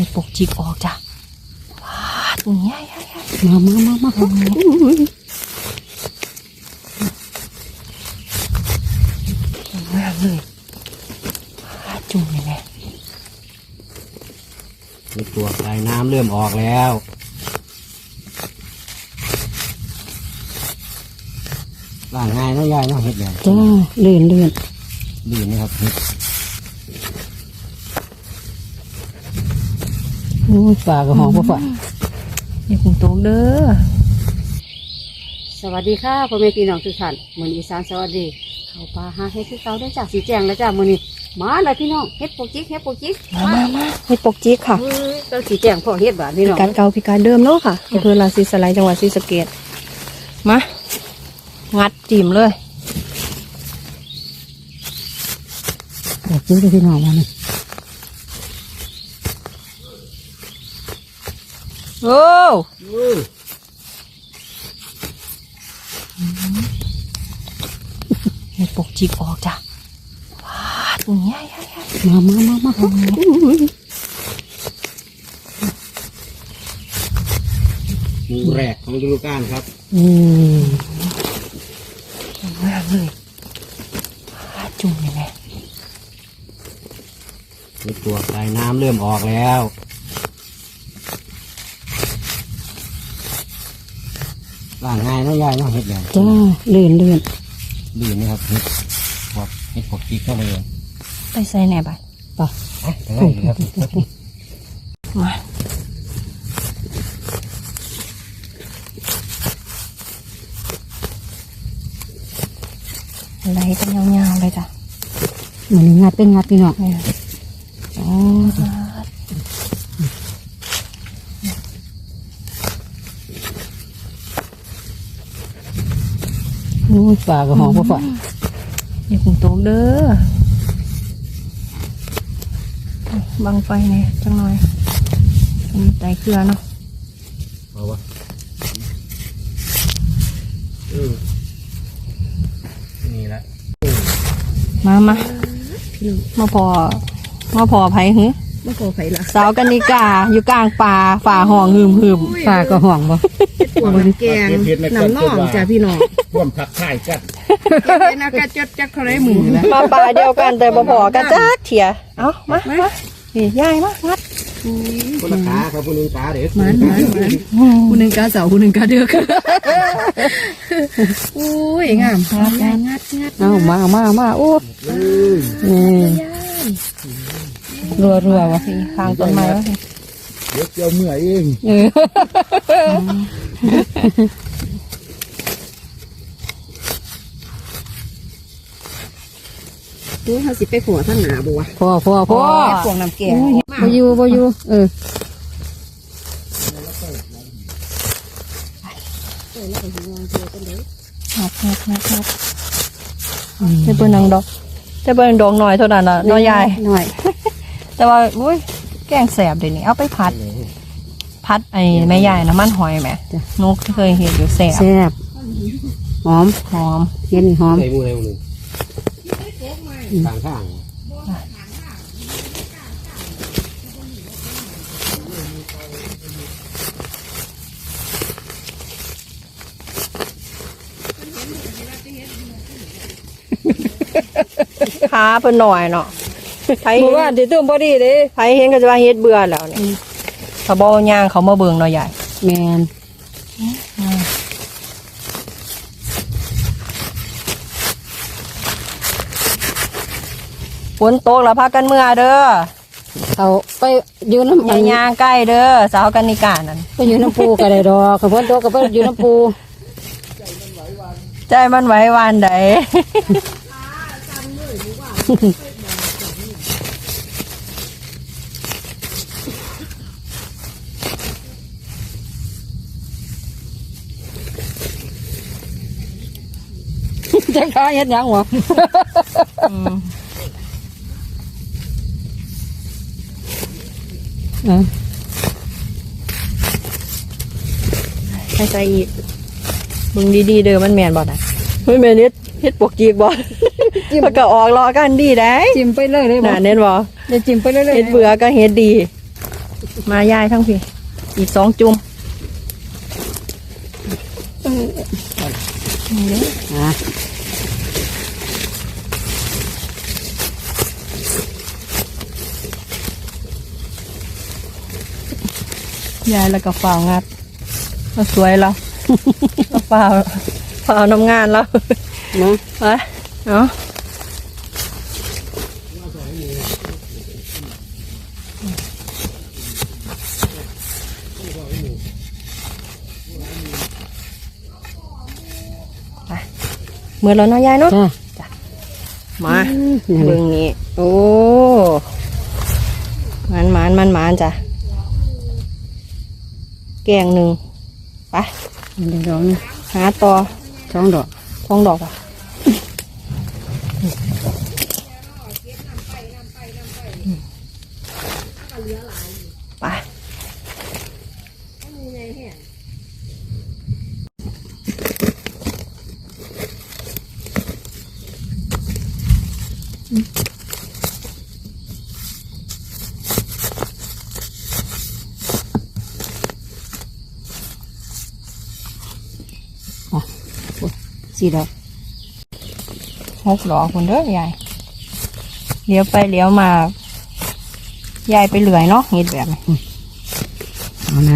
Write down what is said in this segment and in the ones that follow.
มีปกจิกออกจ้ะว้าตัวใหญ่ใหญ่ใหญ่มามามามามเลยว้าจุ่มเลยแม่ตัวปลายน้ำเริ่มออกแล้วล่างง่ายนาะยายเนาะเห็ดเลยจ้าเลื่อนเลื่อนดีนะครับเห็ด โอ้ยฝ่าก็หอมบ่ฝ่าอย่าคุงโตกเด้อ สวัสดีค่ะพ่อแม่พี่น้องทุกท่านมื้อนี้อีสานสวัสดี เข้าป่าหาเฮ็ดคือเก่าได้อจ้าสีแจงแล้วจ้ามื้อนี้มาเลยพี่น้องเฮ็ดปกจิกเฮ็ดปกจิกมามามาเฮ็ดปกจิกค่ะเฮ้ยเราสีแจงพ่อเฮ็ดบาดพี่น้องการเก่าพิการเดิมเนาะค่ะอำเภอราศีสไลยจังหวัดศรีสะเกษมางัดจิ้มเลยปกจิกเลยพี่น้องมานี่ โอ้อื้อเฮ็ดปกจิกออกจ้ะว้าตัวใหญ่ใหญ่ใหญ่มามามามาอุ้ยหมูแรกของฤดูกาลครับ อืมมากเลยว้าจุ่มเลยแม่มีตัวปลายน้ำเริ่มออกแล้ว ล่างง่ายเนาะยายเนาะเห็ดเลยจ้าเลื่อนเลื่อนดีนะครับเห็ดพวกเห็ดพวกกิ๊กเข้ามาเลยไปใส่แหน่บัดป่ะอะได้เลยครับมาไหลกันยาวๆเลยจ้ะเหมือนงัดเป็นงัดพี่น้องเนี่ยอ๋อ โอ้ยฝ่าก็หอมบ่ฝ่าอย่าคุงโตกเด้อบังไฟเนี่ยจังหน่อยมีไตเกลือเนาะเอาวะเออนี่ละมามามาพอมาพอไผหือ บ่พอไผละสาวกันนิกาอยู่กลางป่าฝ่าห้องหืมหืมฝ่าก็ห้องบ่หัวมันแกงน้ำน่องจ้ะพี่น้องร่วมทักทายกันเป็นอากาศจดจักเขาได้มือแล้วมาป่าเดียวกันแต่บ่พอกันจักเถียเอ้ามามานี่ยายมางัดคนละขาครับคนหนึงขาเด็กมันมันมันผู้หนึ่งกาเสาผู้หนึ่งกาเดือกอุ้ยงามงัดงัดงัดเอามามามาโอ้เออนี่ รัวรัวๆวะนี่ข้างต้นไม้แล้วสิเดี๋ยวเจียวเมื่อยเองเออดูเขาสิไปขัวทั้งหนาบัวพอพอพอพวงน้ำแกงบ่อยู่บ่อยู่เอองัดงัดงัดงัดจะเปิ้นนังดอกจะเปิ้นดอกหน่อยเท่านั้นน่ะน้อยยายหน่อย แต่ว่าอุ้ยแกงแสบเดี๋ยวนี้เอาไปพัดพัดไอ้แม่ยายน้ำมันหอยแหม่นกเคยเห็นอยู่แสบแซ่บหอมหอมเย็นหอมใส่มือใส่มือข้างข้างขาเพิ่นหน่อยเนาะ ไผหมู่บ้านที่ตุ้มพอดีเด้ไผเห็นก็จะว่าเฮ็ดเบื่อแล้วเนี่ยเขาบอกย่างเขามาเบิ่งเนาะยายแมนฝนตกแล้วพากันเมื่อเด้อเอาไปอยู่น้ำอย่าย่างใกล้เด้อสาวกันนิกานั่นไปอยู่น้ำปูก็ได้ดอกขบวนตัวก็ไปอยู่น้ำปูใจมันไหววานใด จะขายเฮ็ดหยังวะอืมเออให้ใจอีกเบิ่งดีๆเด้อมันแม่นบ่น่ะไม่แม่นเฮ็ดเฮ็ดปกจีกบ่มันก็ออกรอกันดีได้จิ้มไปเลยเลยบ่น่ะเน้นบ่จะจิ้มไปเลยเลยเฮ็ดเบื่อก็เฮ็ดดี มายายทั้งพี่ อีกสองจุ่มอะ ยายแล้วก็ฝ่าวงัดเราสวยแล้วฝ่าวฝ่าวน้ำงานแล้วเนาะไปเนาะไปเมื่อแล้วเนาะยายเนาะจ้ามานั่นเบิ่งนี้ โอ้มันมันมันมันจ้ะแกงหนึ่งไปเดี๋ยวดอกนึงหาต่อสองดอกท้องดอกอะ สี่ดอกหกดอกคนเด้อยายเลี้ยวไปเลี้ยวมายายไปเหลื่อยเนาะเห็ดแบบนี้เอาเล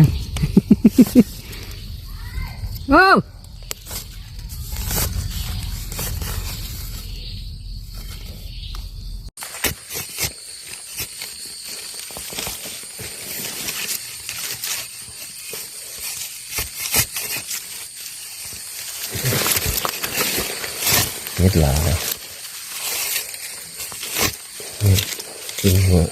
เม็ดหลาเลยนี่กินหัว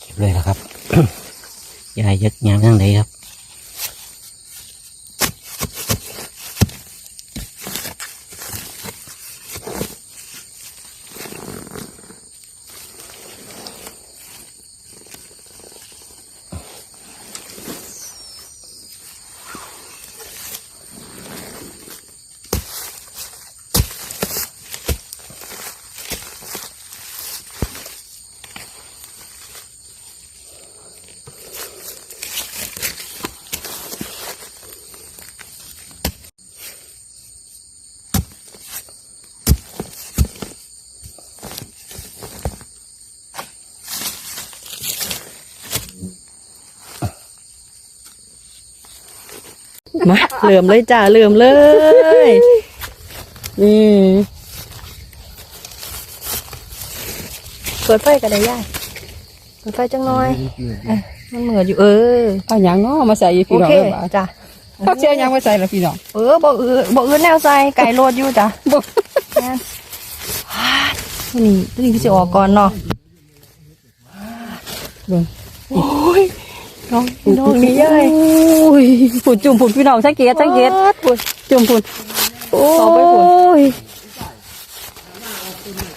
เก็บเลยนะครับ ยายยักยามทั้งไหนครับ มาเหลื่อมเลยจ้าเหลื่อมเลยอืมเปิดไฟกันได้ยายเปิดไฟจังหน่อยเอ้ยมันเหมือนอยู่เออเอาอย่างเนาะมาใส่พี่โอน้องเคเลยบ่าจ้ะเขาเชื่อยังมาใส่ละพี่น้องเออบ่อือบ่อือแนวใส่ไก่โลดอยู่จ้ะบ่แม่นตัวนี้ตัวนี้คือสิออกก่อนเนาะเบิ่งโอ้ย น้องน้องนี่ยายโอ้ยผุดจุ่มผุดพี่น้องสังเกตสังเกตปุดจุ่มผุดโอ้เอาไปผุดย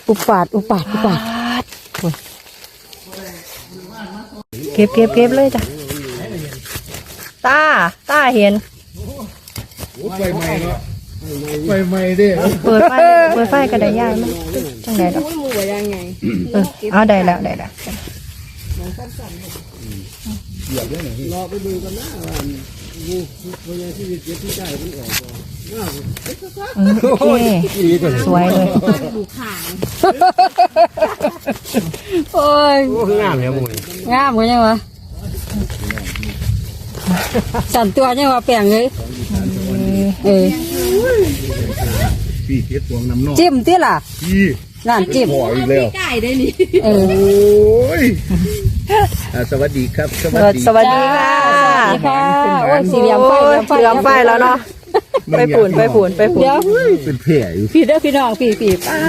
อุปาดอุปาดอุปาดเก็บเก็บเก็บเลยจ้ะตาตาเห็นไฟไหม้เนาะไฟไหม้เด้เปิดไฟเปิดไฟก็ได้ยายมันจังไดดอกเออเอาได้แล้วได้แล้ว รอไปดูกันนะว่างูพญาที่เจ็บที่ใจมันออกก่อนอืมโอเค สวยเลยโอ้ย โอ้งามเลยมึงงามกว่ายังวะสั่นตัวยังวะแปลงเลยเออพี่เทียบตวงน้ำนอกจิ้มที่ล่ะพี่นั่นจิ้มปล่อยอีกแล้วเออ โอ้ย อ่าสวัสดีครับ สวัสดี สวัสดีค่ะสวัสดีค่ะโอ้ยสีเหลี่ยมไฟเหลี่ยมไฟเหลี่ยมไฟแล้วเนาะไปปูนไปปูนไปปูนเดี๋ยวเป็นแผลอยู่พี่เด้อพี่น้องพี่พี่ปา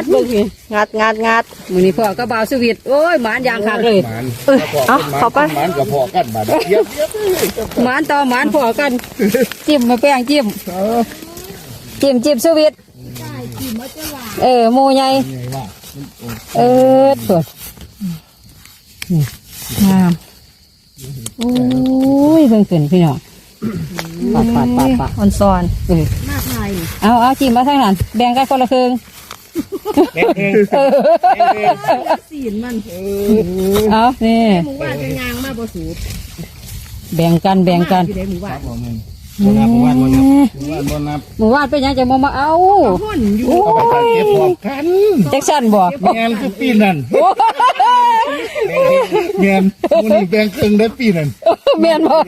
ดเบิ่งพี่งัดงัดงัดมื้อนี้พ่อก็บ่าวสวิตโอ้ยหมานยางคักเลยหมันเอ้ยเอาเข้าไปหมันกับพอกันบาดเยียบเยียบหมานต่อหมานพอกันจิ้มมาแป้งจิ้มจิ้มจิ้มสวิตเออหมูใหญ่ไงว่าเออสวย งามโอ้ยเบิ่งขึ้นพี่น้องปาดปาดปาดปาดอ่อนซอนเออมาไทยเอาเอาจิ้มมาทางนั้นแบ่งกันคนละครึ่งแม่เองสีนมันเอานี่หมู่บ้านจะยางมาบ่สูบแบ่งกันแบ่งกันอยู่ในหมู่บ้านบ่แม่นบ่นับบ่วันบ่นับว่าบ่นับหมู่บ้านเป็นหยังจะมามาเอาห่นอยู่เอาไปตัดเก็บพร้อมกันแจ็คสันบอกแม่นคือปีนั่น แม่นมื้อนี้แบ่งครึ่งได้ปีนั่นแม่นบอก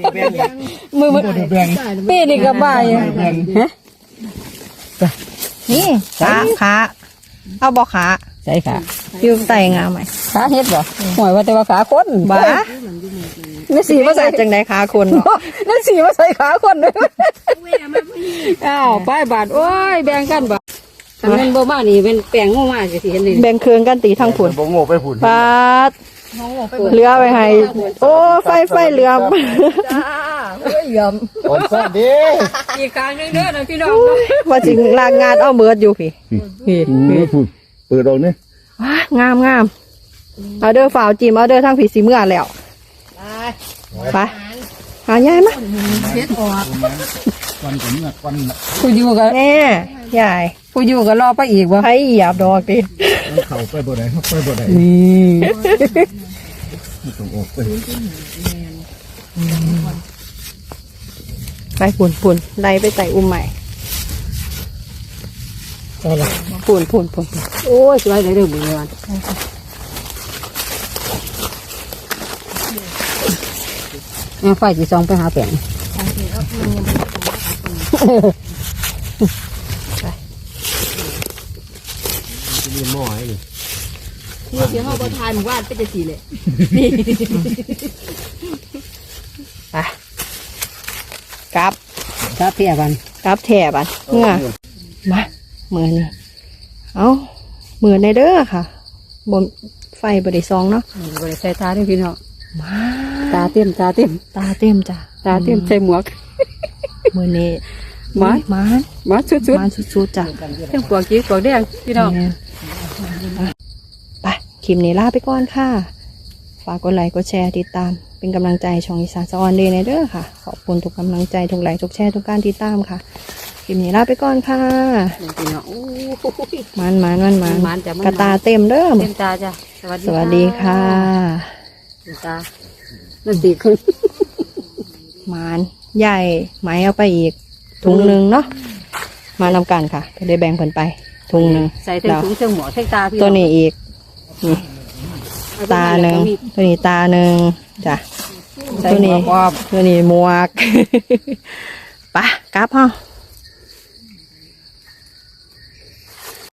มือมันบ่ได้แบ่งปีนี่ก็บ่ายแบ่งนี่ขาขาเอาบอกขาใช่ค่ะอยู่ใส่งามไหมขาเฮ็ดบ่หวยว่าแต่ว่าขาคนบ้านี่สีสีมามาใส่ใส่จังไดขาคนเนาะนั่นสีมาใส่ขาคนเลยอ้าวป้ายบาทโอ้ยแบ่งกันบ่ ถ้าแม่นบ่มานี่เป็นแปลงงูมาสิเห็นนี่แบ่งเครื่องกันตีทั้งผุนบ่โง่ไปพุ่นปาดเรือไปให้โอ้ไฟไฟเหลือมคนซ่อนเด้อีกครั้งนึงเด้อนะพี่น้องว่าจริงลางงานเอาเบิดอยู่พี่พี่พุ่นเปิดออกนี่ว้างามงามเอาเด้อฝ่าวจิมเอาเด้อทั้งผีสีเมื่อแล้วไปหายายมา ควันกับเนื้อควันน่ะผู้อยู่ก็แน่ยายผู้อยู่ก็รอไปอีกบ่ไผเหยียบดอกดิเข้าไปบ่ได้เข้าไปบ่ได้นี่ต้องออกไปไปปุ่นปุ่นไล่ไปใส่อุ้มใหม่ใช่ละปุ่นปุ่นปุ่นโอ้ยสวยเลยเด้อมื้อวันแม่ไฟสิส่องไปหาแปลง มีหม้อให้นี่เมื่อเสียงเขาบ่ทายหมู่บ้านเป็นจังซี่เลยไปกลับถ้าเพียกันกลับแถบอะเงื่อมามือนี่เอาเหมือนในเด้อค่ะ บนไฟบริซองเนาะบริใส่ตาด้วยพี่น้องมาตาเต็มตาเต็มตาเต็มจ้ะตาเต็มใส่หมวก มือนี้ มามามาชุดชุดมาสุดๆจ้ะเต็มปวกกี้ปวกแดงพี่น้องไปคลิปนี้ลาไปก่อนค่ะ ฝากกดไลค์กดแชร์ติดตาม เป็นกำลังใจช่องอีสานสะออนเดย์ในเด้อค่ะ ขอบคุณทุกกำลังใจทุกไลค์ทุกแชร์ทุกการติดตามค่ะคลิปนี้ลาไปก่อนค่ะพี่น้องโอ้ยมันมันมันมันมันจ้ะมันกระตาเต็มเด้อเต็มตาจ้ะสวัสดีสวัสดีค่ะเต็มตานั่นดีขึ้น หมานใหญ่ไหมเอาไปอีก ถุงหนึ่งเนาะมานำกันค่ะก็ได้แบ่งเพิ่นไปถุงหนึ่งใส่เต็มถุงเต็มหมวกเต็มตาพี่ตัวนี้อีกนี่ตาหนึ่งตัวนี้ตาหนึ่งจ้ะใส่ตัวหมนี้วกปอบตัวนี้หมวกไปะกลับเฮา